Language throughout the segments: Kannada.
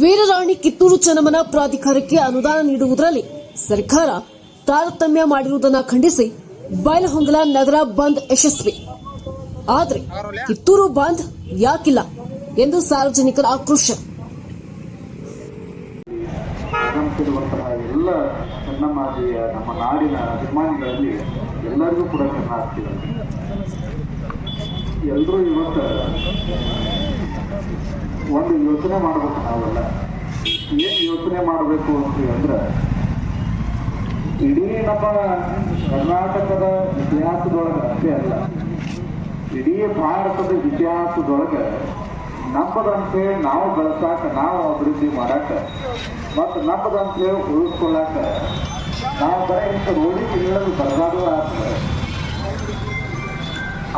ವೀರರಾಣಿ ಕಿತ್ತೂರು ಚನ್ನಮ್ಮನ ಪ್ರಾಧಿಕಾರಕ್ಕೆ ಅನುದಾನ ನೀಡುವುದರಲ್ಲಿ ಸರ್ಕಾರ ತಾರತಮ್ಯ ಮಾಡಿರುವುದನ್ನು ಖಂಡಿಸಿ ಬೈಲಹೊಂಗಲ ನಗರ ಬಂದ್ ಯಶಸ್ವಿ. ಆದರೆ ಕಿತ್ತೂರು ಬಂದ್ ಯಾಕಿಲ್ಲ ಎಂದು ಸಾರ್ವಜನಿಕರ ಆಕ್ರೋಶ. ಎಲ್ಲ ನಮ್ಮ ನಾಡಿನ ಅಭಿಮಾನಿಗಳಲ್ಲಿ ಎಲ್ಲರಿಗೂ ಕೂಡ ಎಲ್ಲರೂ ಇವತ್ತು ಒಂದು ಯೋಚನೆ ಮಾಡಬೇಕು ನಾವೆಲ್ಲ. ಏನು ಯೋಚನೆ ಮಾಡಬೇಕು ಅಂತ ಅಂದ್ರೆ, ಇಡೀ ನಮ್ಮ ಕರ್ನಾಟಕದ ಇತಿಹಾಸದೊಳಗೆ ಅಷ್ಟೇ ಅಲ್ಲ, ಇಡೀ ಭಾರತದ ಇತಿಹಾಸದೊಳಗೆ ನಮ್ಮದಂತೇಳಿ ನಾವು ಬೆಳೆಸಾಕ, ನಾವು ಅಭಿವೃದ್ಧಿ ಮಾಡಾಕ, ಮತ್ತು ನಮ್ಮದಂತೇಳಿ ಉಳಿಸ್ಕೊಳ್ಳಾಕ ನಾವು ಬರ ಇಂಥ ರೋಡಿ ತಿಂಗಳಲ್ಲಿ ಬರಬಾರ್ದು ಆಗ್ತದೆ.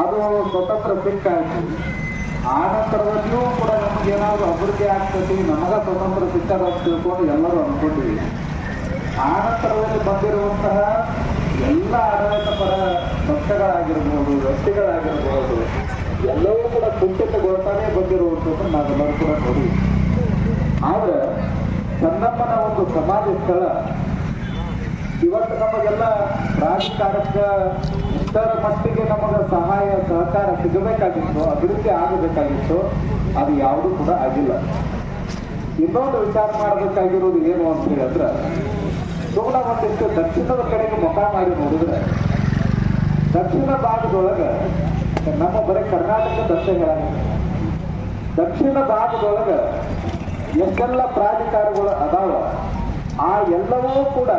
ಅದು ಸ್ವತಂತ್ರ ಸಿಕ್ಕಾಯ್ತು. ಆ ನಂತರದಲ್ಲಿಯೂ ಕೂಡ ನಮಗೇನಾದ್ರು ಅಭಿವೃದ್ಧಿ ಆಗ್ತೈತಿ ನಮಗ ಸ್ವತಂತ್ರ ಸಿಕ್ಕದ ಅಂತ ಎಲ್ಲರೂ ಅನ್ಕೊಂಡಿವಿ ಆ ನಂತರದಲ್ಲಿ ಬಂದಿರುವಂತಹ ಎಲ್ಲ ಆಡಳಿತ ಪರ ಪಕ್ಷಗಳಾಗಿರ್ಬೋದು ವ್ಯಕ್ತಿಗಳಾಗಿರ್ಬೋದು ಎಲ್ಲವೂ ಕೂಡ ಕುಂಠಿತಗೊಳ್ತಾನೆ ಬಂದಿರುವಂಥದ್ದು ನಾವೆಲ್ಲರೂ ಕೂಡ ನೋಡಿ ಆದ್ರೆ ಚನ್ನಮ್ಮನ ಒಂದು ಸಮಾಧಿ ಸ್ಥಳ, ಇವತ್ತು ನಮಗೆಲ್ಲ ಪ್ರಾಧಿಕಾರಕ್ಕೆ ಇಷ್ಟರ ಮಟ್ಟಿಗೆ ನಮಗೆ ಸಹಾಯ, ಸಹಕಾರ ಸಿಗಬೇಕಾಗಿತ್ತು, ಅಭಿವೃದ್ಧಿ ಆಗಬೇಕಾಗಿತ್ತು, ಅದು ಯಾವುದೂ ಕೂಡ ಆಗಿಲ್ಲ. ಇನ್ನೊಂದು ವಿಚಾರ ಮಾಡಬೇಕಾಗಿರೋದು ಏನು ಅಂತ ಹೇಳಿದ್ರೆ ಸುಮ್ಮನೆ ಒಂದಿಷ್ಟು ದಕ್ಷಿಣದ ಕಡೆಗೆ ಮುಖ ಮಾಡಿ ನೋಡಿದ್ರೆ, ದಕ್ಷಿಣ ಭಾಗದೊಳಗೆ, ನಮ್ಮ ಬರೀ ಕರ್ನಾಟಕ ದಕ್ಷ ದಕ್ಷಿಣ ಭಾಗದೊಳಗೆ ಎಷ್ಟೆಲ್ಲ ಪ್ರಾಧಿಕಾರಗಳು ಅದಾವ, ಆ ಎಲ್ಲವೂ ಕೂಡ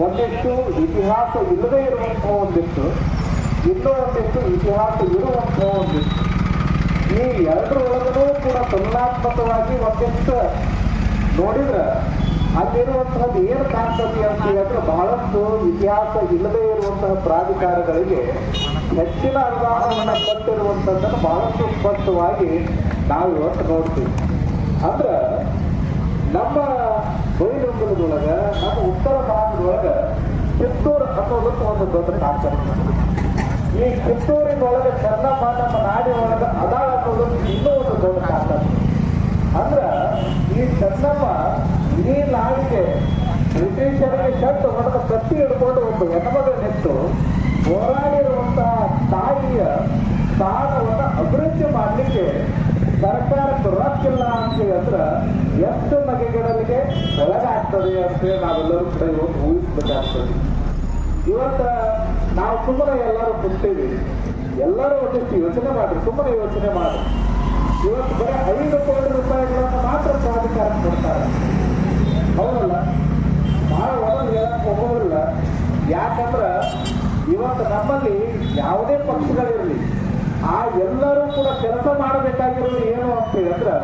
ಒಂದಿಷ್ಟು ಇತಿಹಾಸ ಇಲ್ಲದೇ ಇರುವಂತಹ ಒಂದಿಷ್ಟು ಇನ್ನೂ ಒಂದಿಷ್ಟು ಇತಿಹಾಸ ಇರುವಂತಹ ಒಂದಿಷ್ಟು. ಈ ಎರಡರೊಳಗೂ ಕೂಡ ತುಲನಾತ್ಮಕವಾಗಿ ಒಂದಿಷ್ಟು ನೋಡಿದ್ರೆ ಅಲ್ಲಿರುವಂತಹದ್ದು ಏನು ಕಾಣ್ತದೆ ಅಂತ ಹೇಳಿದ್ರೆ ಬಹಳಷ್ಟು ಇತಿಹಾಸ ಇಲ್ಲದೇ ಇರುವಂತಹ ಪ್ರಾಧಿಕಾರಗಳಿಗೆ ಹೆಚ್ಚಿನ ಅನುದಾನವನ್ನು ಕೊಟ್ಟಿರುವಂಥದ್ದನ್ನು ಬಹಳಷ್ಟು ಸ್ಪಷ್ಟವಾಗಿ ನಾವು ಇವತ್ತು ನೋಡ್ತೀವಿ. ಅಂದ್ರೆ ನಮ್ಮ ಬೈಲುಂಗಲದೊಳಗ ನಮ್ಮ ಉತ್ತರ ಭಾಗದೊಳಗ ಕಿತ್ತೂರು ಅನ್ನೋದಕ್ಕೆ ಒಂದು ದೊಡ್ಡ ಕಾಣ್ತಾರೆ ಈ ಕಿತ್ತೂರಿನೊಳಗೆ ಚೆನ್ನಮ್ಮ ನಮ್ಮ ನಾಡಿನೊಳಗೆ ಅದಾಳ ಅನ್ನೋದಕ್ಕೆ ಇನ್ನೂ ಒಂದು ದೊಡ್ಡ ಕಾಣ್ತಾರೆ ಅಂದ್ರ ಈ ಚೆನ್ನಮ್ಮ ಇಡೀ ನಾಡಿಗೆ ಬ್ರಿಟಿಷರಿಗೆ ಶರ್ಟ್ ಹೊಡೆದ ಕತ್ತಿ ಹಿಡ್ಕೊಂಡು ಒಂದು ಹೆಣ್ಮಗ ನಿಂತು ಹೋರಾಡಿರುವಂತಹ ತಾಯಿಯ ಸ್ಥಾನವನ್ನು ಅಭಿವೃದ್ಧಿ ಮಾಡಲಿಕ್ಕೆ ಸರ್ಕಾರಕ್ಕೆ ರೊಕ್ಕಿಲ್ಲ ಅಂತ ಹೇಳಿದ್ರ ಎಷ್ಟು ಬಗೆಗಳಿಗೆ ಒಳಗಾಗ್ತದೆ ಅಂತೇಳಿ ನಾವೆಲ್ಲರೂ ಕೂಡ ಇವತ್ತು ಊಹಿಸ್ಬೇಕಾಗ್ತದೆ. ಇವತ್ತು ನಾವು ಸುಮ್ಮನೆ ಎಲ್ಲರೂ ಕೊಡ್ತೀವಿ ಎಲ್ಲರೂ ಒಂದಿಷ್ಟು ಯೋಚನೆ ಮಾಡ್ರಿ, ಸುಮ್ಮನೆ ಯೋಚನೆ ಮಾಡ್ರಿ. ಇವತ್ತು ಬರೀ ಐದು ಕೋಟಿ ರೂಪಾಯಿಗಳನ್ನು ಮಾತ್ರ ಪ್ರಾಧಿಕಾರ ಕೊಡ್ತಾರೆ. ಹೌದಲ್ಲ? ಬಹಳ ಒಳಗೆ ಹೇಳಕ್ ಹೋಗೋದಿಲ್ಲ ಯಾಕಂದ್ರೆ ಇವತ್ತು ನಮ್ಮಲ್ಲಿ ಯಾವುದೇ ಪಕ್ಷಗಳಿರಲಿ ಆ ಎಲ್ಲರೂ ಕೂಡ ಕೆಲಸ ಮಾಡಬೇಕಾಗಿರೋದು ಏನು ಅಂತ ಹೇಳಿದ್ರೆ,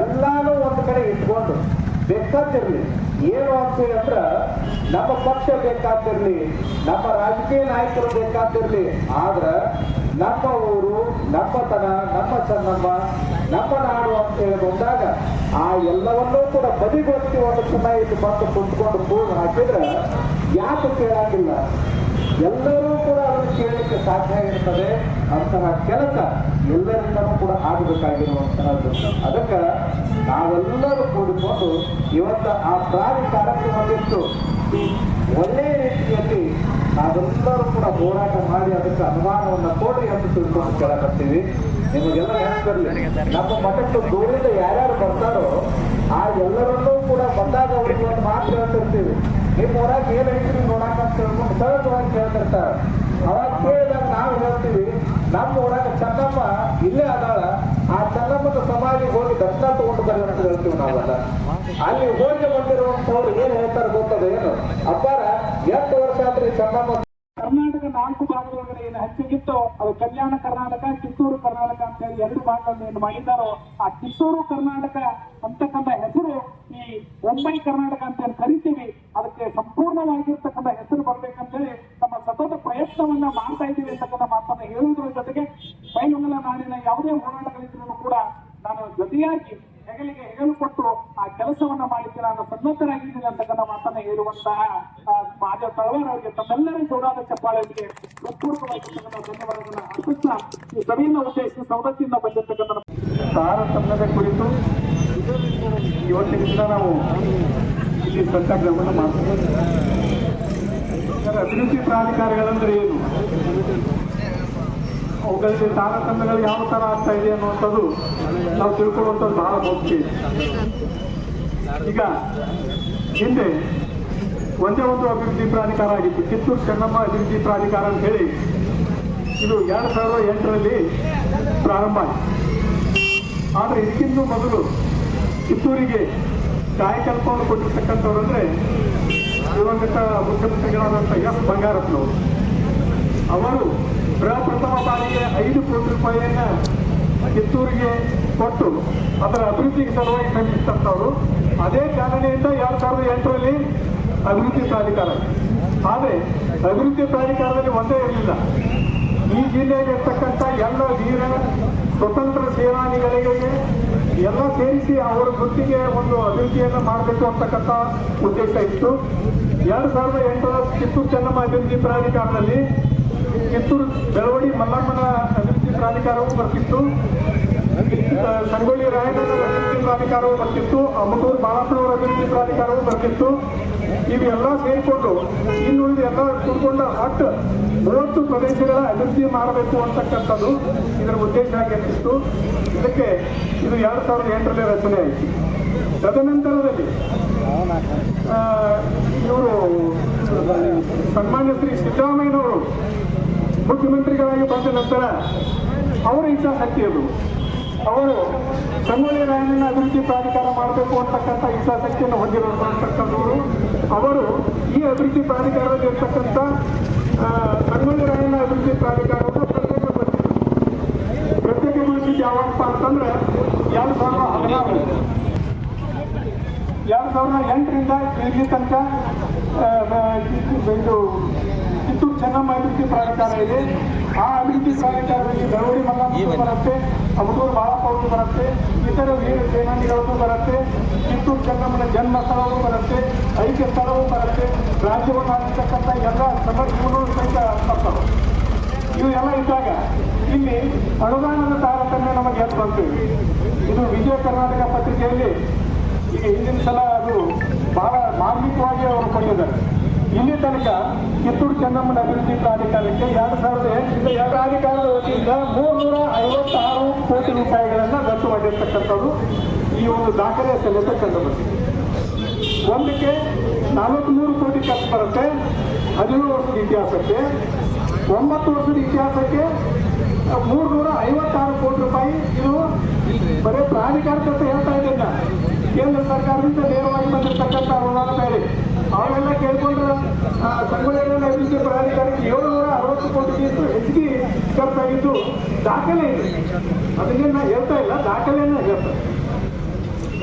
ಎಲ್ಲಾನು ಒಂದು ಕಡೆ ಇಟ್ಕೊಂಡು ಬೇಕಾತಿರ್ಲಿ ಏನು ಅಂತ ಹೇಳಿದ್ರ, ನಮ್ಮ ಪಕ್ಷ ಬೇಕಾತಿರ್ಲಿ ನಮ್ಮ ರಾಜಕೀಯ ನಾಯಕರು ಬೇಕಾಗಿರ್ಲಿ ಆದ್ರ ನಮ್ಮ ಊರು ನಮ್ಮತನ ನಮ್ಮ ಚೆನ್ನಮ್ಮ, ನಮ್ಮ ನಾಡು ಅಂತ ಹೇಳಿ ಬಂದಾಗ ಆ ಎಲ್ಲವನ್ನೂ ಕೂಡ ಬದಿಗೊತ್ತಿ ಒಂದು ಸಮಯ ಇದು ಬಂದು ಕುಂತ್ಕೊಂಡು ಪೂರ್ಣ ಹಾಕಿದ್ರೆ ಯಾಕೆ ಕೇಳಾಗಿಲ್ಲ? ಎಲ್ಲರೂ ಕೂಡ ಅದನ್ನು ಕೇಳಲಿಕ್ಕೆ ಸಾಧ್ಯ ಇರ್ತದೆ. ಅಂತಹ ಕೆಲಸ ಎಲ್ಲರಿಂದಲೂ ಕೂಡ ಆಗಬೇಕಾಗಿರುವಂತಹದ್ದು ಅದಕ್ಕೆ ನಾವೆಲ್ಲರೂ ಕೂಡಿಕೊಂಡು ಇವತ್ತು ಆ ಪ್ರಾಣಿ ಕಾರ್ಯಕ್ರಮವಿತ್ತು. ಒಳ್ಳೆಯ ರೀತಿಯಲ್ಲಿ ನಾವೆಲ್ಲರೂ ಕೂಡ ಹೋರಾಟ ಮಾಡಿ ಅದಕ್ಕೆ ಅನುಮಾನವನ್ನು ಕೊಡ್ರಿ ಅಂತ ತಿಳ್ಕೊಂಡು ಕೇಳಕತ್ತೀವಿ. ನಿಮಗೆಲ್ಲ ನೆನಪಿರಲಿ, ನಮ್ಮ ಮಠಕ್ಕೆ ದೂರಿಂದ ಯಾರ್ಯಾರು ಬರ್ತಾರೋ ಆ ಎಲ್ಲರನ್ನೂ ಕೂಡ ಬಂದಾಗ ಅವರಿಗೆ ಒಂದು ಮಾತು ಹೇಳ್ತಿರ್ತೀವಿ. ನಿಮ್ಮ ಊರಾಗ ಏನ್ ಐತ್ರಿ ನೋಡಾಕ ಅಂತ ಕೇಳ್ತಿರ್ತಾರ ಅವಾಗ ಕೇಳಿದಾಗ ನಾವು ಹೇಳ್ತೀವಿ ನಮ್ಮ ಊರಾಗ ಚೆನ್ನಮ್ಮ ಇಲ್ಲೇ ಅದಾಳ ಆ ಚೆನ್ನಮ್ಮನ ಸಮಾಧಿಗೆ ಹೋಗಿ ದರ್ಶನ ತಗೊಂಡು ಬರೋಣ ಅಂತ ಹೇಳ್ತೀವಿ ನಾವೆಲ್ಲ ಅಲ್ಲಿ ಹೋಗಿ ಬಂದಿರುವಂತವ್ರು ಏನ್ ಹೇಳ್ತಾರೆ ಗೊತ್ತದ ಏನು? ಅಪ್ಪಾರ ಎಷ್ಟು ವರ್ಷ ಆದ್ರೆ ಚೆನ್ನಮ್ಮ ನಾಲ್ಕು ಭಾಗದೊಳಗಡೆ ಏನು ಹೆಚ್ಚಿಗಿತ್ತು ಅದು ಕಲ್ಯಾಣ ಕರ್ನಾಟಕ, ಕಿತ್ತೂರು ಕರ್ನಾಟಕ ಅಂತ ಹೇಳಿ ಎರಡು ಭಾಗಗಳನ್ನು ಏನು ಮಾಡಿದ್ದಾರೋ ಆ ಕಿತ್ತೂರು ಕರ್ನಾಟಕ ಅಂತಕ್ಕಂಥ ಹೆಸರು ಈ ಮುಂಬೈ ಕರ್ನಾಟಕ ಅಂತ ಹೇಳಿ ಕರಿತೀವಿ. ಅದಕ್ಕೆ ಸಂಪೂರ್ಣವಾಗಿರ್ತಕ್ಕಂಥ ಹೆಸರು ಬರ್ಬೇಕಂತೇಳಿ ನಮ್ಮ ಸತತ ಪ್ರಯತ್ನವನ್ನ ಮಾಡ್ತಾ ಇದ್ದೀವಿ ಅಂತಕ್ಕಂಥ ಮಾತನ್ನ ಹೇಳುವುದರ ಜೊತೆಗೆ ಬೈಮಂಗಲ ನಾಡಿನ ಯಾವುದೇ ಹೋರಾಟಗಳಿದ್ರು ಕೂಡ ನಾನು ಜೊತೆಯಾಗಿ ಹೆಗಲಿಗೆ ಹೆಗಲು ಕೊಟ್ಟು ಆ ಕೆಲಸವನ್ನ ಮಾಡಲಿಕ್ಕೆ ನಾನು ಸನ್ನದ್ಧರಾಗಿದ್ದೀನಿ ಅಂತಕ್ಕಂಥ ಮಾತನ್ನ ಹೇಳುವಂತಹ ಆ, ಮಾದೇವ ತಳವಾರ್ ಅವರಿಗೆ ತಮ್ಮೆಲ್ಲರ ಜೋರಾದ ಚಪ್ಪಾಳೆಗೆ ಹೃತ್ಪೂರ್ವಕವಾಗಿರ್ತಕ್ಕಂಥ ಧನ್ಯವಾದಗಳನ್ನ ಅರ್ಪಿಸ್ತಾ ಈ ಸಭೆಯನ್ನು ಉದ್ದೇಶಿಸಿ ಸವದತ್ತಿಯಿಂದ ಬಂದಿರತಕ್ಕಂಥ ತಾರತಮ್ಯದ ಕುರಿತು ಯೋಚನೆಯಿಂದ ನಾವು ಇಲ್ಲಿ ಸತ್ಯಾಗ್ರಹವನ್ನು ಮಾಡ್ತೀವಿ. ಅಭಿವೃದ್ಧಿ ಪ್ರಾಧಿಕಾರಗಳಂದ್ರೆ ಏನು? ಅವುಗಳಿಗೆ ತಾರತಮ್ಯಗಳು ಯಾವ ಥರ ಆಗ್ತಾ ಇದೆ ಅನ್ನುವಂಥದ್ದು ನಾವು ತಿಳ್ಕೊಳ್ಳುವಂಥದ್ದು ಬಹಳ ಮುಖ್ಯ. ಈಗ ಹಿಂದೆ ಒಂದೇ ಒಂದು ಅಭಿವೃದ್ಧಿ ಪ್ರಾಧಿಕಾರ ಆಗಿತ್ತು. ಕಿತ್ತೂರು ಚೆನ್ನಮ್ಮ ಅಭಿವೃದ್ಧಿ ಪ್ರಾಧಿಕಾರ ಅಂತ ಹೇಳಿ ಇದು ಎರಡು ಸಾವಿರದ ಎಂಟರಲ್ಲಿ ಪ್ರಾರಂಭ ಆಯಿತು. ಆದರೆ ಇದಕ್ಕಿಂತ ಮೊದಲು ಕಿತ್ತೂರಿಗೆ ಕಾಯಕಲ್ಪವನ್ನು ಕೊಟ್ಟಿರ್ತಕ್ಕಂಥವ್ರು ಅಂದರೆ ದಿವಂಗತ ಮುಖ್ಯಮಂತ್ರಿಗಳಾದಂಥ ಎಸ್ ಬಂಗಾರಪ್ಪನವರು. ಅವರು ಪ್ರಪ್ರಥಮ ಬಾರಿಗೆ ಐದು ಕೋಟಿ ರೂಪಾಯಿಯನ್ನ ಕಿತ್ತೂರಿಗೆ ಕೊಟ್ಟು ಅದರ ಅಭಿವೃದ್ಧಿಗೆ ಸಲುವಾಗಿ ಶ್ರಮಿಸಿದಂಥವ್ರು ಅದೇ ಕಾರಣದಿಂದ ಎರಡು ಸಾವಿರದ ಎಂಟರಲ್ಲಿ ಅಭಿವೃದ್ಧಿ ಪ್ರಾಧಿಕಾರ. ಆದರೆ ಅಭಿವೃದ್ಧಿ ಪ್ರಾಧಿಕಾರದಲ್ಲಿ ಒಂದೇ ಇರಲಿಲ್ಲ ಈ ಜಿಲ್ಲೆಯಲ್ಲಿ ಇರ್ತಕ್ಕಂಥ ಎಲ್ಲ ವೀರ, ಸ್ವತಂತ್ರ ಸೇನಾನಿಗಳಿಗೆ ಎಲ್ಲ ಸೇರಿಸಿ ಅವರ ವೃತ್ತಿಗೆ ಒಂದು ಅಭಿವೃದ್ಧಿಯನ್ನು ಮಾಡಬೇಕು ಅಂತಕ್ಕಂಥ ಉದ್ದೇಶ ಇತ್ತು. ಎರಡು ಸಾವಿರದ ಎಂಟರ ಕಿತ್ತೂರು ಚೆನ್ನಮ್ಮ ಅಭಿವೃದ್ಧಿ ಪ್ರಾಧಿಕಾರದಲ್ಲಿ ಕಿತ್ತೂರು ಬೆಳವಡಿ ಮಲ್ಲಮ್ಮನ ಅಭಿವೃದ್ಧಿ ಪ್ರಾಧಿಕಾರವೂ ಬರ್ತಿತ್ತು. ಸಂಗೊಳ್ಳಿ ರಾಯಣ್ಣನ ಅಭಿವೃದ್ಧಿ ಪ್ರಾಧಿಕಾರವೂ ಬರ್ತಿತ್ತು. ಅಮಟೂರು ಬಾಳಪ್ಪನವರ ಅಭಿವೃದ್ಧಿ ಪ್ರಾಧಿಕಾರವೂ ಬರ್ತಿತ್ತು. ಇವೆಲ್ಲ ಸೇರಿಕೊಂಡು ಇನ್ನುಳಿದ ಎಲ್ಲ ಕೂತ್ಕೊಂಡ ಒಟ್ಟು ಮೂವತ್ತು ಪ್ರದೇಶಗಳ ಅಭಿವೃದ್ಧಿ ಮಾಡಬೇಕು ಅಂತಕ್ಕಂಥದ್ದು ಇದರ ಉದ್ದೇಶ ಆಗಿರ್ತಿತ್ತು ಇದಕ್ಕೆ ಇದು ಎರಡು ಸಾವಿರದ ಎಂಟರಲ್ಲಿ ರಚನೆ ಆಯಿತು. ತದನಂತರದಲ್ಲಿ ಇವರು ಸನ್ಮಾನ್ಯ ಶ್ರೀ ಸಿದ್ದರಾಮಯ್ಯನವರು ಮುಖ್ಯಮಂತ್ರಿಗಳಾಗಿ ಬಂದ ನಂತರ ಅವರ ಇಚ್ಛಾಶಕ್ತಿಯದು ಅವರು ಸಂಗೊಳ್ಳಿ ರಾಯಣ್ಣ ಅಭಿವೃದ್ಧಿ ಪ್ರಾಧಿಕಾರ ಮಾಡಬೇಕು ಅಂತಕ್ಕಂಥ ಇಚ್ಛಾಶಕ್ತಿಯನ್ನು ಹೊಂದಿರತಕ್ಕಂಥವರು ಅವರು ಈ ಅಭಿವೃದ್ಧಿ ಪ್ರಾಧಿಕಾರದಲ್ಲಿ ಇರ್ತಕ್ಕಂಥ ಸಂಗೊಳ್ಳಿ ರಾಯಣ್ಣ ಅಭಿವೃದ್ಧಿ ಪ್ರಾಧಿಕಾರವನ್ನು ಪ್ರತ್ಯೇಕ ಪ್ರತ್ಯೇಕಗೊಳಿಸಿದ್ದು ಯಾವಪ್ಪ ಅಂತಂದ್ರೆ, ಎರಡು ಸಾವಿರದ ಹದಿನಾರು. ಎರಡು ಸಾವಿರದ ಎಂಟರಿಂದ ಇಲ್ಲಿ ತನಕ ಇದು ಕಿತ್ತೂರು ಚೆನ್ನಮ್ಮ ಅಭಿವೃದ್ಧಿ ಪ್ರಾಧಿಕಾರ ಇದೆ. ಆ ಅಭಿವೃದ್ಧಿ ಪ್ರಾಧಿಕಾರದಲ್ಲಿ ಬೆಳವಡಿ ಮಲ್ಲಮ್ಮ ಬರುತ್ತೆ ಅಮಟೂರು ಬಾಳಪ್ಪ ಅವರು ಬರುತ್ತೆ ಇತರ ವೀರ ಸೇನಾನಿಗಳದ್ದು ಬರುತ್ತೆ ಕಿತ್ತೂರು ಚೆನ್ನಮ್ಮನ ಜನ್ಮ ಸ್ಥಳವೂ ಬರುತ್ತೆ ಐಕ್ಯ ಸ್ಥಳವೂ ಬರುತ್ತೆ ರಾಜ್ಯವನ್ನು ಆಗಿರ್ತಕ್ಕಂಥ ಎಲ್ಲ ಸಮರ್ಥಗಳು ಸಹಿತ ಬರ್ತವೆ ಇವೆಲ್ಲ ಇದ್ದಾಗ ಇಲ್ಲಿ ಅನುದಾನದ ತಾರತಮ್ಯ ನಮಗೆ ಎದ್ದು ಬಂತು ಇದು ವಿಜಯ ಕರ್ನಾಟಕ ಪತ್ರಿಕೆಯಲ್ಲಿ ಈಗ ಹಿಂದಿನ ಸಲ ಅದು ಬಹಳ ಮಾರ್ಮಿಕವಾಗಿ ಅವರು ಕೊಟ್ಟಿದ್ದಾರೆ. ಇಲ್ಲಿ ತನಕ ಕಿತ್ತೂರು ಚೆನ್ನಮ್ಮನ ಅಭಿವೃದ್ಧಿ ಪ್ರಾಧಿಕಾರಕ್ಕೆ ಎರಡು ಸಾವಿರದ ಎಂಟರಿಂದ ಎರಡು ಪ್ರಾಧಿಕಾರದ ವತಿಯಿಂದ ಮೂರ್ನೂರ ಐವತ್ತಾರು ಕೋಟಿ ರೂಪಾಯಿಗಳನ್ನು ಖರ್ಚು ಮಾಡಿರ್ತಕ್ಕಂಥದ್ದು ಈ ಒಂದು ದಾಖಲೆಯ ಸಮೇತ ಕಂಡು ಬಂದಿದೆ. ಒಂದಕ್ಕೆ ನಲವತ್ತ್ಮೂರು ಕೋಟಿ ಖರ್ಚು ಬರುತ್ತೆ, ಹದಿನೇಳು ವರ್ಷದ ಇತಿಹಾಸಕ್ಕೆ, ಒಂಬತ್ತು ವರ್ಷದ ಇತಿಹಾಸಕ್ಕೆ ಮೂರ್ನೂರ ಐವತ್ತಾರು ಕೋಟಿ ರೂಪಾಯಿ. ಇದು ಬರೀ ಪ್ರಾಧಿಕಾರದ ಅಂತ ಹೇಳ್ತಾ ಇದ್ದೇನೆ. ಕೇಂದ್ರ ಸರ್ಕಾರದಿಂದ ನೇರವಾಗಿ ಬಂದಿರತಕ್ಕಂಥ ಅನುದಾನ ಬೇರೆ ಅವೆಲ್ಲ ಕೇಳ್ಕೊಂಡ್ರೆ ಸಂಗೊಳ್ಳಿ ಅಭಿವೃದ್ಧಿ ಪ್ರಾಧಿಕಾರಕ್ಕೆ ಏಳುನೂರ ಅರವತ್ತು ಕೋಟಿಗಿಂತ ಹೆಚ್ಚಿಗೆ ಖರ್ಚಾಗಿದ್ದು ದಾಖಲೆ ಇದೆ. ಅದನ್ನೇ ನಾನು ಹೇಳ್ತಾ ಇಲ್ಲ ದಾಖಲೆಯನ್ನ ಹೇಳ್ತಾ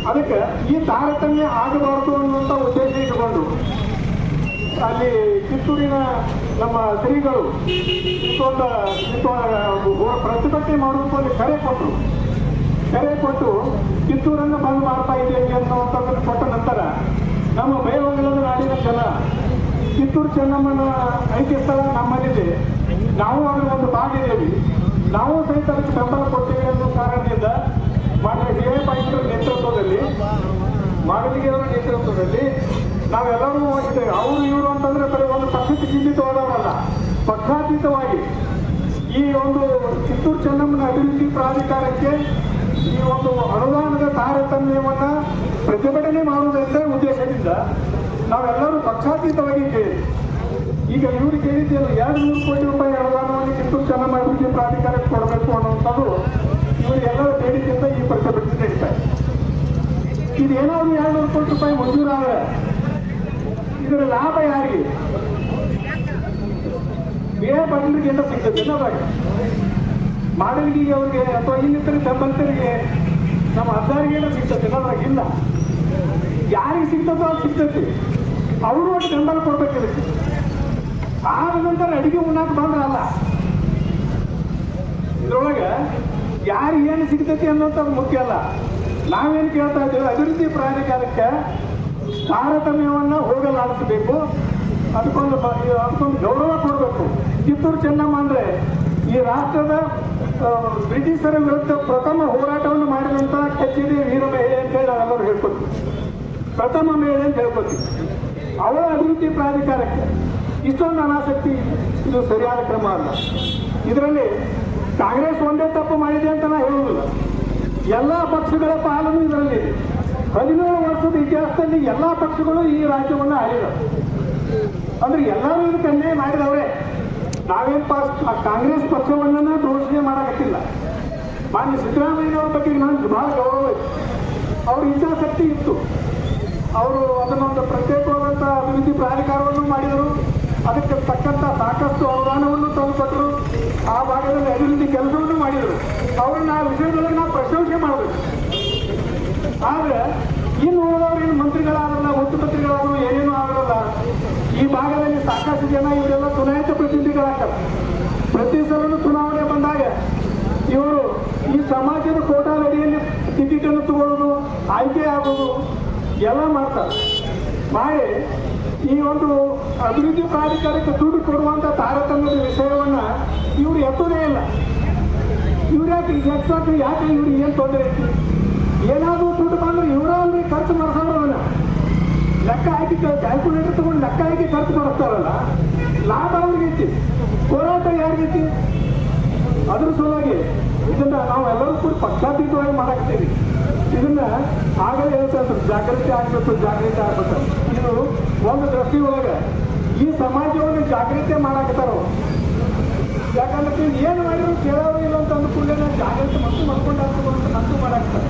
ಅದಕ್ಕೆ ಈ ತಾರತಮ್ಯ ಆಗಬಾರದು ಅನ್ನುವಂಥ ಉದ್ದೇಶ ಇಟ್ಟುಕೊಂಡು ಅಲ್ಲಿ ಕಿತ್ತೂರಿನ ನಮ್ಮ ಶ್ರೀಗಳು ಪ್ರತಿಭಟನೆ ಮಾಡುವಂಥ ಒಂದು ಕರೆ ಕೊಟ್ಟರು ಕರೆ ಕೊಟ್ಟು ಕಿತ್ತೂರನ್ನು ಬಂದ್ ಮಾಡ್ತಾ ಇದ್ದೇವೆ ಅನ್ನುವಂಥದ್ದನ್ನು ಕೊಟ್ಟ ನಂತರ ನಮ್ಮ ಬಯಲಂಗಲದ ನಾಡಿನ ಜನ ಕಿತ್ತೂರು ಚೆನ್ನಮ್ಮನ ಐಕ್ಯ ಸ್ಥಳ ನಮ್ಮಲ್ಲಿದೆ. ನಾವು ಅದರ ಒಂದು ಭಾಗಿದ್ದೇವೆ. ನಾವು ಸಹಿತ ಅದಕ್ಕೆ ಬೆಂಬಲ ಕೊಡ್ತೇವೆ ಅನ್ನೋ ಕಾರಣದಿಂದ ಮಾನ್ಯ ಡಿ ಎ ನೇತೃತ್ವದಲ್ಲಿ ಮಾಗಲಿಗೆಯವರ ನೇತೃತ್ವದಲ್ಲಿ ನಾವೆಲ್ಲರೂ ಹೋಗಿದ್ದೇವೆ. ಅವರು ಇವರು ಅಂತಂದ್ರೆ ಬರೀ ಒಂದು ಪಕ್ಷಕ್ಕೆ ಸೀಮಿತವಾದವರಲ್ಲ ಪಕ್ಷಾತೀತವಾಗಿ ಈ ಒಂದು ಕಿತ್ತೂರು ಚೆನ್ನಮ್ಮನ ಅಭಿವೃದ್ಧಿ ಪ್ರಾಧಿಕಾರಕ್ಕೆ ಈ ಒಂದು ಅನುದಾನದ ತಾರತಮ್ಯವನ್ನ ಪ್ರತಿಭಟನೆ ಮಾಡುವುದೆಂದೇ ಉದ್ದೇಶದಿಂದ ನಾವೆಲ್ಲರೂ ಪಕ್ಷಾತೀತವಾಗಿ ಕೇಳಿ. ಈಗ ಇವರು ಕೇಳಿದ್ದೇವೆ ಎರಡು ನೂರು ಕೋಟಿ ರೂಪಾಯಿ ಅನುದಾನವನ್ನು ಕಿತ್ತೂರು ಚೆನ್ನಮ್ಮ ಅಭಿವೃದ್ಧಿ ಪ್ರಾಧಿಕಾರಕ್ಕೆ ಕೊಡಬೇಕು ಅನ್ನುವಂಥದ್ದು ಇವರು ಎಲ್ಲರ ಬೇಡಿಕೆಯಿಂದ ಈ ಪ್ರತಿಭಟನೆ ನಡೀತಾ ಇದು. ಇದೇನಾದ್ರು ಎರಡು ನೂರು ಕೋಟಿ ರೂಪಾಯಿ ಮಂಜೂರಾದ್ರೆ ಇದರ ಲಾಭ ಯಾರಿಗೆ? ಬೇರೆ ಏನೋ ಸಿಗ್ತದೆ? ಅದಾಗ ಮಾಡಲಿಗೆ ಅವ್ರಿಗೆ ಅಥವಾ ಇನ್ನಿತರ ಸಂಬಂಧರಿಗೆ ನಮ್ಮ ಹದ್ದಾರಿಗೆ ಏನೋ ಸಿಗ್ತದೆ ಇಲ್ಲ. ಯಾರಿಗೆ ಸಿಗ್ತದೋ ಅದು ಸಿಗ್ತೈತಿ ಅವರು ಒಟ್ಟು ಬೆಂಬಲ ಕೊಡ್ಬೇಕು ಇದಕ್ಕೆ ಆದ ನಂತರ ಅಡಿಗೆ ಉಣ್ಣಾಕ ಬಂದ್ರಲ್ಲ ಇದ್ರೊಳಗೆ ಯಾರಿಗೆ ಏನು ಸಿಗ್ತೈತಿ ಅನ್ನೋದು ಮುಖ್ಯ ಅಲ್ಲ. ನಾವೇನು ಕೇಳ್ತಾ ಇದ್ದೇವೆ? ಅಭಿವೃದ್ಧಿ ಪ್ರಾಧಿಕಾರಕ್ಕೆ ತಾರತಮ್ಯವನ್ನ ಹೋಗಲಾಡಿಸಬೇಕು. ಅದಕ್ಕೊಂದು ಅದಕ್ಕೊಂದು ಗೌರವ ಕೊಡಬೇಕು. ಕಿತ್ತೂರು ಚೆನ್ನಮ್ಮ ಅಂದ್ರೆ ಈ ರಾಷ್ಟ್ರದ ಬ್ರಿಟಿಷರ ವಿರುದ್ಧ ಪ್ರಥಮ ಹೋರಾಟವನ್ನು ಮಾಡಿದಂತ ಕಚೇರಿ ವೀರ ಮಹಿಳೆ ಅಂತ ಹೇಳಿ ನಾವೆಲ್ಲರೂ ಹೇಳ್ಕೊತೀವಿ ಪ್ರಥಮ ಮಹಿಳೆ ಅಂತ ಹೇಳ್ಕೊತೀವಿ ಅವಳ ಅಭಿವೃದ್ಧಿ ಪ್ರಾಧಿಕಾರಕ್ಕೆ ಇಷ್ಟೊಂದು ಅನಾಸಕ್ತಿ ಇದು. ಸರಿಯಾದ ಕ್ರಮ ಅಲ್ಲ. ಇದರಲ್ಲಿ ಕಾಂಗ್ರೆಸ್ ಒಂದೇ ತಪ್ಪು ಮಾಡಿದೆ ಅಂತ ನಾ ಹೇಳುವುದಿಲ್ಲ. ಎಲ್ಲ ಪಕ್ಷಗಳ ಪಾಲನ್ನು ಇದರಲ್ಲಿ ಇದೆ. ಹದಿನೇಳು ವರ್ಷದ ಇತಿಹಾಸದಲ್ಲಿ ಎಲ್ಲ ಪಕ್ಷಗಳು ಈ ರಾಜ್ಯವನ್ನು ಆಳಿದವು ಅಂದ್ರೆ ಎಲ್ಲರೂ ಇದಕ್ಕೆ ಅನ್ಯಾಯ ಮಾಡಿದವ್ರೆ. ನಾವೇನ್ ಪಾಸ್ ಕಾಂಗ್ರೆಸ್ ಪಕ್ಷವನ್ನ ದೋಷಣೆ ಮಾಡಕತ್ತಿಲ್ಲ. ಮಾನ್ಯ ಸಿದ್ದರಾಮಯ್ಯನವ್ರ ಬಗ್ಗೆ ನನಗೆ ಬಹಳ ಗೌರವ ಇತ್ತು ಅವ್ರ ಇಚ್ಛಾಶಕ್ತಿ ಇತ್ತು. ಅವರು ಅದನ್ನೊಂದು ಪ್ರತ್ಯೇಕವಾದಂಥ ಅಭಿವೃದ್ಧಿ ಪ್ರಾಧಿಕಾರವನ್ನು ಮಾಡಿದರು. ಅದಕ್ಕೆ ತಕ್ಕಂಥ ಸಾಕಷ್ಟು ಅನುದಾನವನ್ನು ತಂದುಕೊಟ್ಟರು. ಆ ಭಾಗದಲ್ಲಿ ಅಭಿವೃದ್ಧಿ ಕೆಲಸವನ್ನು ಮಾಡಿದರು. ಅವರನ್ನ ಆ ವಿಷಯದೊಳಗೆ ನಾವು ಪ್ರಶಂಸೆ ಮಾಡಬೇಕು. ಆದ್ರೆ ಇನ್ನು ಉಳಿದವರು ಏನು ಮಂತ್ರಿಗಳಾಗಲ್ಲ ಮುಖ್ಯಮಂತ್ರಿಗಳಾದ್ರು ಏನೇನು ಆಗಲ್ಲ. ಈ ಭಾಗದಲ್ಲಿ ಸಾಕಷ್ಟು ಜನ ಇವರೆಲ್ಲ ಚುನಾಯಿತ ಪ್ರತಿನಿಧಿಗಳಾಗ್ತಾರೆ. ಪ್ರತಿ ಸಲ ಚುನಾವಣೆ ಬಂದಾಗ ಇವರು ಈ ಸಮಾಜದ ಕೋಟಾ ಅಡಿಯಲ್ಲಿ ಟಿಕೆಟ್ ಅನ್ನು ತಗೊಳ್ಳೋದು, ಆಯ್ಕೆ ಆಗೋದು ಎಲ್ಲ ಮಾಡ್ತಾರೆ. ಮಾಡಿ ಈ ಒಂದು ಅಭಿವೃದ್ಧಿ ಪ್ರಾಧಿಕಾರಕ್ಕೆ ದುಡ್ಡು ಕೊಡುವಂತ ತಾರತಮ್ಯದ ವಿಷಯವನ್ನ ಇವರು ಎತ್ತೋದೇ ಇಲ್ಲ. ಇವ್ರು ಯಾಕೆ ಯಾಕೆ ಇವ್ರಿಗೆ ಏನು ತೊಂದರೆ? ಐತಿ ಏನಾದರೂ ದುಡ್ಡು ಬಂದ್ರೆ ಇವರಲ್ಲಿ ಖರ್ಚು ಮಾಡಿಸೋರು ಅವನ್ನ ಲೆಕ್ಕ ಹಾಕಿ ಕ್ಯಾಲ್ಕುಲೇಟರ್ ತಗೊಂಡು ಲೆಕ್ಕ ಹಾಕಿ ಖರ್ಚು ಮಾಡಿಸ್ತಾರಲ್ಲ. ಲಾಭ ಅವ್ರಿಗೈತಿ ಹೋರಾಟ ಯಾರಿಗೈತಿ ಅದ್ರ ಸಲುವಾಗಿ ಇದನ್ನ ನಾವು ಎಲ್ಲರೂ ಕೂಡ ಪಕ್ಷಾತೀತವಾಗಿ ಮಾಡಾಕ್ತೀವಿ ಇದನ್ನ ಆಗಲೇ ಹೇಳ್ತಾ ಜಾಗೃತಿ ಆಗ್ಬೇಕು ಜಾಗೃತಿ ಆಗ್ಬೇಕು. ಇದು ಒಂದು ದೃಷ್ಟಿ ಒಳಗೆ ಈ ಸಮಾಜವನ್ನು ಜಾಗೃತಿ ಮಾಡಾಕತ್ತಾರ ಅವ್ರು. ಯಾಕಂದ್ರೆ ಏನು ಮಾಡಿದ್ರು ಕೇಳೋರು ಇಲ್ಲ ಅಂತ ಅಂದ್ಕೊಂಡೆ ಜಾಗೃತಿ ಮತ್ತು ಮಾಡ್ಕೊಂಡು ಅಂತ ಮತ್ತು ಮಾಡಾಕ್ತಾರೆ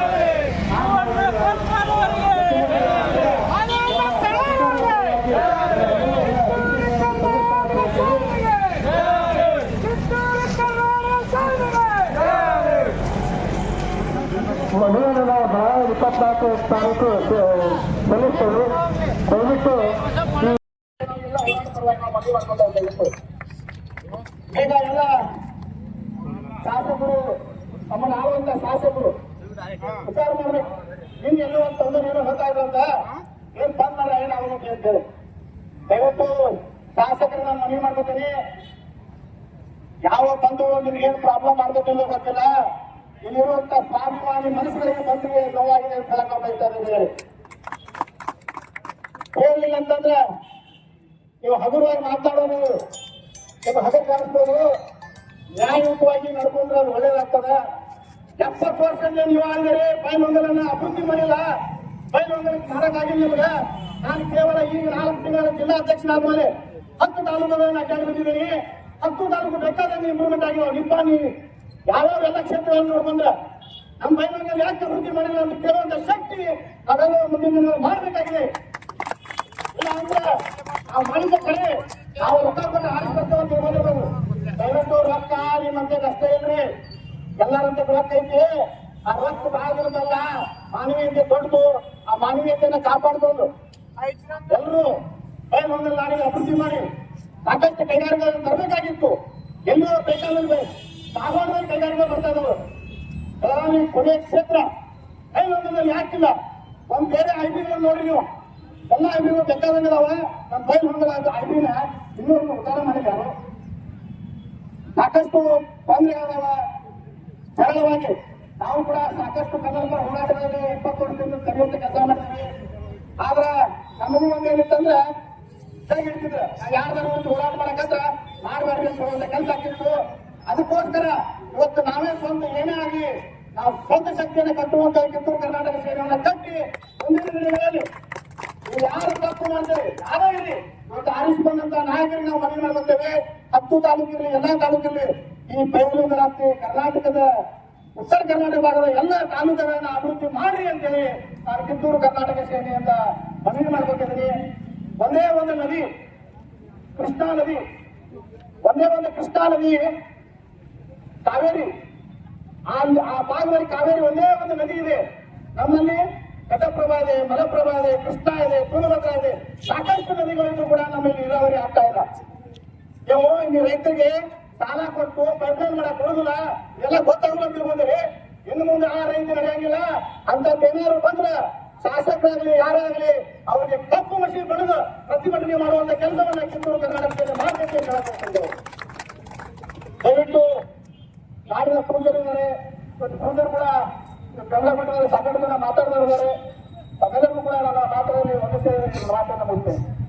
ಈಗ ಎಲ್ಲ ಶಾಸಕರು ನಮ್ಮ ಆಳುವಂತ ಶಾಸಕರು ವಿಚಾರ ಮಾಡ್ಬೇಕು ನಿನ್ ಎಲ್ಲೋ ಒಂದು ತೊಂದರೆ ಏನೋ ಹೇಳ್ತಾ ಇದ್ರಂತ ಏನ್ ಬಂದ್ ಮಾಡ ಏನಾಗಬೇಕು ಅಂತ ಹೇಳಿ ದಯವಿಟ್ಟು ಶಾಸಕರು ನಾನು ಮನವಿ ಮಾಡ್ಕೊತೀನಿ ಯಾವ ಬಂದು ನಿಮ್ಗೆ ಏನ್ ಪ್ರಾಬ್ಲಮ್ ಮಾಡ್ಕೋತಿಲ್ಲ ಗೊತ್ತಿಲ್ಲ ಇಲ್ಲಿರುವಂತ ಸ್ವಾಭಿಮಾನಿ ಮನಸ್ಸುಗಳಿಗೆ ಬಂದಿಗೆ ನೋವಾಗಿದೆ ಅಂತ ಹೇಳಕ್ ಬಯಸ್ತಾ ಇದ್ದೀವಿ ಅಂತಂದ್ರೆ ನೀವು ಹಗುರವಾಗಿ ಮಾತಾಡೋದು ನಿಮ್ಮ ಹಗ ಕಾಣಿಸ್ಬೋದು. ನ್ಯಾಯಯುತವಾಗಿ ನಡ್ಕೊಂಡ್ರೆ ಅದು ಒಳ್ಳೇದಾಗ್ತದೆ. ಎಪ್ಪತ್ತು ಪರ್ಸೆಂಟ್ ನೀವು ಆಗಿದರೆ ಬೈಲೊಂದಲನ್ನ ಅಭಿವೃದ್ಧಿ ಮಾಡಿಲ್ಲ. ಬೈಲೊಂದಲಕ್ಕೆ ಮಾಡಕ್ಕಾಗಿಲ್ಲ ನಿಮ್ಗೆ. ನಾನು ಕೇವಲ ಈಗ ನಾಲ್ಕು ತಿಂಗಳ ಜಿಲ್ಲಾಧ್ಯಕ್ಷನಾದ್ಮೇಲೆ ಹತ್ತು ತಾಲೂಕುಗಳನ್ನ ಅಡ್ಡಾಡಿ ಬಂದಿದ್ದೀನಿ. ಹತ್ತು ತಾಲೂಕು ಬೇಕಾದಂಗೆ ಇಂಪ್ರೂವ್ಮೆಂಟ್ ಆಗಿಲ್ಲ ನಿಮ್ಮ ನೀವು ಯಾವ್ಯಾವ ಎಲ್ಲ ಕ್ಷೇತ್ರಗಳನ್ನು ನೋಡ್ಕೊಂಡ್ರೆ ನಮ್ಮ ಬೈಲೊಂದಲ್ಲಿ ಯಾಕೆ ಅಭಿವೃದ್ಧಿ ಮಾಡಿಲ್ಲ ಅಂತ ಕೇಳುವಂತ ಶಕ್ತಿ ಅದನ್ನು ಮುಂದಿನ ಮಾಡಬೇಕಾಗಿದೆ. ಇಲ್ಲ ಅಂದ್ರೆ ನಾವು ಮಾಡಿದ ಕಡೆ ನಾವು ರೊಕ್ಕ ಕೊಟ್ಟು ಆರಿಸ್ಬರ್ತೇವೆ ಅಂತ ಹೇಳ್ಬೋದು ದಯವಿಟ್ಟು ರೊಕ್ಕ ನಿಮ್ಮಂತೆ ಕಷ್ಟ ಇಲ್ರಿ ಎಲ್ಲರಂತೆ ರೊಕ್ಕ ಐತಿ ಆ ಮಾನವೀಯತೆ ದೊಡ್ಡದು ಆ ಮಾನವೀಯತೆಯನ್ನ ಕಾಪಾಡ್ಕೊಂಡು ಎಲ್ಲರೂ ಹೊಂದಿಲ್ಲ ನಾಡಿಗೆ ಅಭಿವೃದ್ಧಿ ಮಾಡಿ ಸಾಕಷ್ಟು ಕೈಗಾರಿಕೆಗಳನ್ನು ತರಬೇಕಾಗಿತ್ತು ಎಲ್ಲೋ ಬೇಕಾದ್ರೆ ಧಾರವಾಡದಲ್ಲಿ ಕೈಗಾರಿಕೆ ಬರ್ತಾ ಬೆಳಗಾವಿ ಕೊನೆಯ ಕ್ಷೇತ್ರ ಕೈಗೊಂದಲ್ಲಿ ಯಾಕಿಲ್ಲ? ಒಂದ್ ಬೇರೆ ಐಬಿಗಳನ್ನು ನೋಡ್ರಿ ನೀವು. ಎಲ್ಲ ಐಬಿಗಳು ಬೇಕಾದಂಗಿದಾವ ನಮ್ಮ ಬೈಲ್ ಹೊಂದಲ ಐಬಿನ ಇನ್ನೂರು ಉದ್ದಾರ ಮಾಡಿದ್ದಾರೆ. ಸಾಕಷ್ಟು ತೊಂದರೆಗಳದಾವ ಸರಳವಾಗಿ. ನಾವು ಕೂಡ ಸಾಕಷ್ಟು ಕನ್ನಡ ಹೋರಾಟಗಳಲ್ಲಿ ಇಪ್ಪತ್ತು ವರ್ಷದಿಂದ ಕರೆಯುವಂತ ಕೆಲಸ ಮಾಡ್ತೀವಿ. ಆದ್ರ ನಮಗೂ ಒಂದೇನಿತ್ತಂದ್ರೆ ಹಿಡಿತಿದ್ರು ಯಾರ್ದಾರ ಒಂದು ಹೋರಾಟ ಮಾಡಕಂದ್ರ ಮಾಡಬಾರ್ದು ಅಂತ ಕೆಲಸ ಆಗಿತ್ತು ಅದಕ್ಕೋಸ್ಕರ ಇವತ್ತು ನಾವೇ ಸ್ವಂತ ಏನೇ ಆಗಲಿ, ನಾವು ಸ್ವಂತ ಶಕ್ತಿಯನ್ನು ಕಟ್ಟುವಂತ ಕಿತ್ತೂರು ಕರ್ನಾಟಕ ಸೇನೆಯನ್ನ ಕಟ್ಟಿ ಮುಂದಿನ ದಿನಗಳಲ್ಲಿ ಯಾರು ತಪ್ಪು ಮಾಡ್ತೇವೆ ಯಾರೇ ಇರಲಿ ಇವತ್ತು ಆರಿಸಿಕೊಂಡಂತ ನಾಯಕರಿಗೆ ನಾವು ಮನವಿ ಮಾಡ್ಕೊತೇವೆ. ಹತ್ತು ತಾಲೂಕಿರಲಿ ಎಲ್ಲಾ ತಾಲೂಕಿರಲಿ ಈ ಬೆಂಗಳೂರು, ರಾತ್ರಿ ಕರ್ನಾಟಕದ ಉತ್ತರ ಕರ್ನಾಟಕ ಭಾಗದ ಎಲ್ಲ ತಾಲೂಕುಗಳನ್ನ ಅಭಿವೃದ್ಧಿ ಮಾಡ್ರಿ ಅಂತೇಳಿ ನಾನು ಕಿತ್ತೂರು ಕರ್ನಾಟಕ ಸೇನೆಯಿಂದ ಮನವಿ ಮಾಡ್ಕೊತಿದ್ದೀನಿ. ಒಂದೇ ಒಂದು ನದಿ, ಕೃಷ್ಣಾ ನದಿ, ಒಂದೇ ಒಂದು ಕೃಷ್ಣಾ ನದಿ ಕಾವೇರಿ ಆ ಭಾಗದಲ್ಲಿ ಕಾವೇರಿ ಒಂದೇ ಒಂದು ನದಿ ಇದೆ. ನಮ್ಮಲ್ಲಿ ಘಟಪ್ರಭಾ ಇದೆ ಮಲಪ್ರಭಾ ಇದೆ ಕೃಷ್ಣ ಇದೆ ತುಂಗಭದ್ರಾ ಇದೆ ಸಾಕಷ್ಟು ನದಿಗಳಿಗೂ ಕೂಡ ನಮ್ಮಲ್ಲಿ ನೀರಾವರಿ ಆಗ್ತಾ ಇಲ್ಲ. ನೀವು ಇಲ್ಲಿ ರೈತರಿಗೆ ಸಾಲ ಕೊಟ್ಟು ಪೈಪ್ಲೈನ್ ಮಾಡಕ್ ಕೊಡುದಿಲ್ಲ ಎಲ್ಲ ಗೊತ್ತಾಗ್ಲಂತಿರ್ಬೋದ್ರಿ ಇನ್ನು ಮುಂದೆ ಆ ರೈತ ನಡೆಯಂಗಿಲ್ಲ. ಅಂತ ಏನಾದ್ರು ಬಂದ್ರ ಶಾಸಕರಾಗ್ಲಿ ಯಾರೇ ಅವರಿಗೆ ಕಪ್ಪು ಮಷೀನ್ ಬಡಿದು ಪ್ರತಿಭಟನೆ ಮಾಡುವಂತ ಕೆಲಸವನ್ನ ಕಿತ್ತೂರು ಕರ್ನಾಟಕದಲ್ಲಿ ಮಾಡಬೇಕು ಹೇಳಬೇಕು ದಯವಿಟ್ಟು ನಾಡಿನ ಪೂಜರಿದ್ದಾರೆ ಪೂಜರು ಕೂಡ ಕನ್ನಡ ಮಟ್ಟದಲ್ಲಿ ಮಾತಾಡ್ತಾ ಇದ್ದಾರೆ ತಮ್ಮೆಲ್ಲರಿಗೂ ಕೂಡ ನನ್ನ ಮಾತಾಡಲಿ ಒಂದೇ ಮಾತನ್ನು ಮುಗಿಸ್ತೇನೆ.